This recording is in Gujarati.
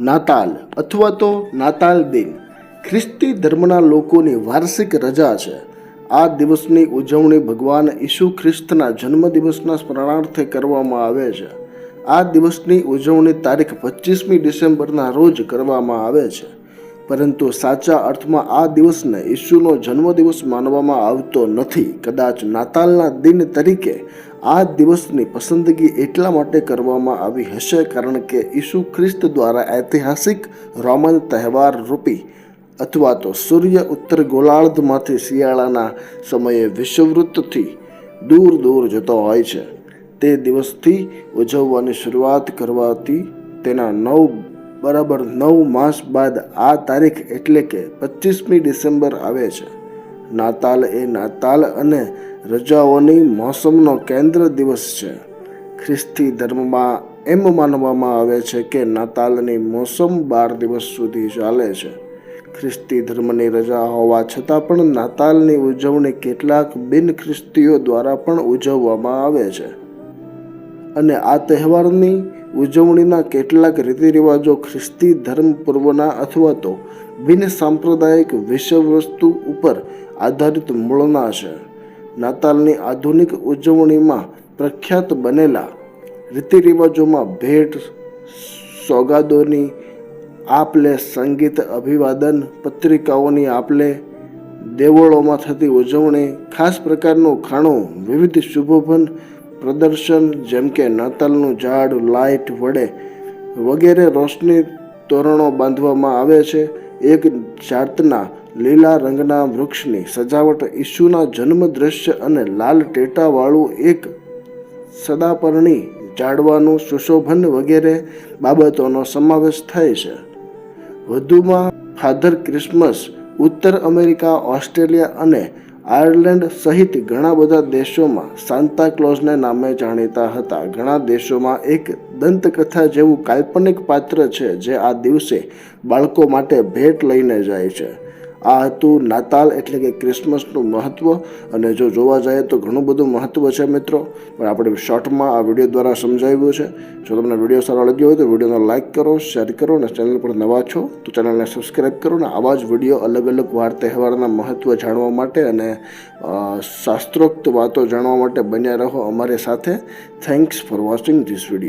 નાતાલ અથવા તો નાતાલ દિન. ખ્રિસ્તી ધર્મના લોકોની વાર્ષિક રજા છે. આ દિવસની ઉજવણી ભગવાન ઈસુ ખ્રિસ્તના જન્મદિવસના સ્મરણાર્થે કરવામાં આવે છે. આ દિવસની ઉજવણી તારીખ પચીસમી ડિસેમ્બરના રોજ કરવામાં આવે છે. પરંતુ સાચા અર્થમાં આ દિવસને ઈસુનો જન્મદિવસ માનવામાં આવતો નથી. કદાચ નાતાલના દિન તરીકે આ દિવસની પસંદગી એટલા માટે કરવામાં આવી હશે કારણ કે ઈસુ ખ્રિસ્ત દ્વારા ઐતિહાસિક રોમન તહેવાર રૂપી અથવા તો સૂર્ય ઉત્તર ગોળાર્ધમાંથી શિયાળાના સમયે વિષુવવૃત્તથી દૂર દૂર જતો હોય છે. તે દિવસથી ઉજવવાની શરૂઆત કરવાથી તેના નવ, બરાબર નવ માસ બાદ આ તારીખ એટલે કે પચીસમી ડિસેમ્બર આવે છે. નાતાલ એ નાતાલ અને રજાઓની મોસમનો કેન્દ્ર દિવસ છે. ખ્રિસ્તી ધર્મમાં એમ માનવામાં આવે છે કે નાતાલની મોસમ બાર દિવસ સુધી ચાલે છે. ખ્રિસ્તી ધર્મની રજા હોવા છતાં પણ નાતાલની ઉજવણી કેટલાક બિન ખ્રિસ્તીઓ દ્વારા પણ ઉજવવામાં આવે છે. અને આ તહેવારની ઉજવણીના કેટલાક રીતિ રિવાજો ખ્રિસ્તી ધર્મ પૂર્વના અથવા તો બિન સાંપ્રદાયિક વિષયવસ્તુ ઉપર આધારિત મૂળના છે. નાતાલની આધુનિક ઉજવણીમાં પ્રખ્યાત બનેલા રીતિ રિવાજોમાં ભેટ, સોગાદોની આપલે, સંગીત, અભિવાદન, પત્રિકાઓની આપલે, દેવળોમાં થતી ઉજવણી, ખાસ પ્રકારનું ખાણું, વિવિધ શુભોભન પ્રદર્શન, જેમ કે નાતાલનું ઝાડ, લાઇટ વડે વગેરે રોશની તોરણો બાંધવામાં આવે છે. એક જાતના લીલા રંગના વૃક્ષની સજાવટ ઈસુના જન્મ દ્રશ્ય અને લાલ ટેટાવાળું એક સદાપર્ણી જાડવાનું સુશોભન વગેરે બાબતોનો સમાવેશ થાય છે. વધુમાં, ફાધર ક્રિસમસ, ઉત્તર અમેરિકા, ઓસ્ટ્રેલિયા અને આયર્લેન્ડ સહિત ઘણા બધા દેશોમાં સાન્તા નામે જાણીતા હતા. ઘણા દેશોમાં એક દંતકથા જેવું કાલ્પનિક પાત્ર છે જે આ દિવસે બાળકો માટે ભેટ લઈને જાય છે. આ હતું નાતાલ એટલે કે ક્રિસમસનું મહત્ત્વ અને જો જોવા જઈએ તો ઘણું બધું મહત્ત્વ છે મિત્રો. પણ આપણે શોર્ટમાં આ વીડિયો દ્વારા સમજાવ્યું છે. જો તમને વીડિયો સારો લાગ્યો હોય તો વિડીયોને લાઇક કરો, શેર કરો અને ચેનલ પર નવા છો તો ચેનલને સબસ્ક્રાઈબ કરો અને આવા જ વીડિયો અલગ અલગ વાર તહેવારના મહત્ત્વ જાણવા માટે અને શાસ્ત્રોક્ત વાતો જાણવા માટે બન્યા રહો અમારી સાથે. Thanks for watching this video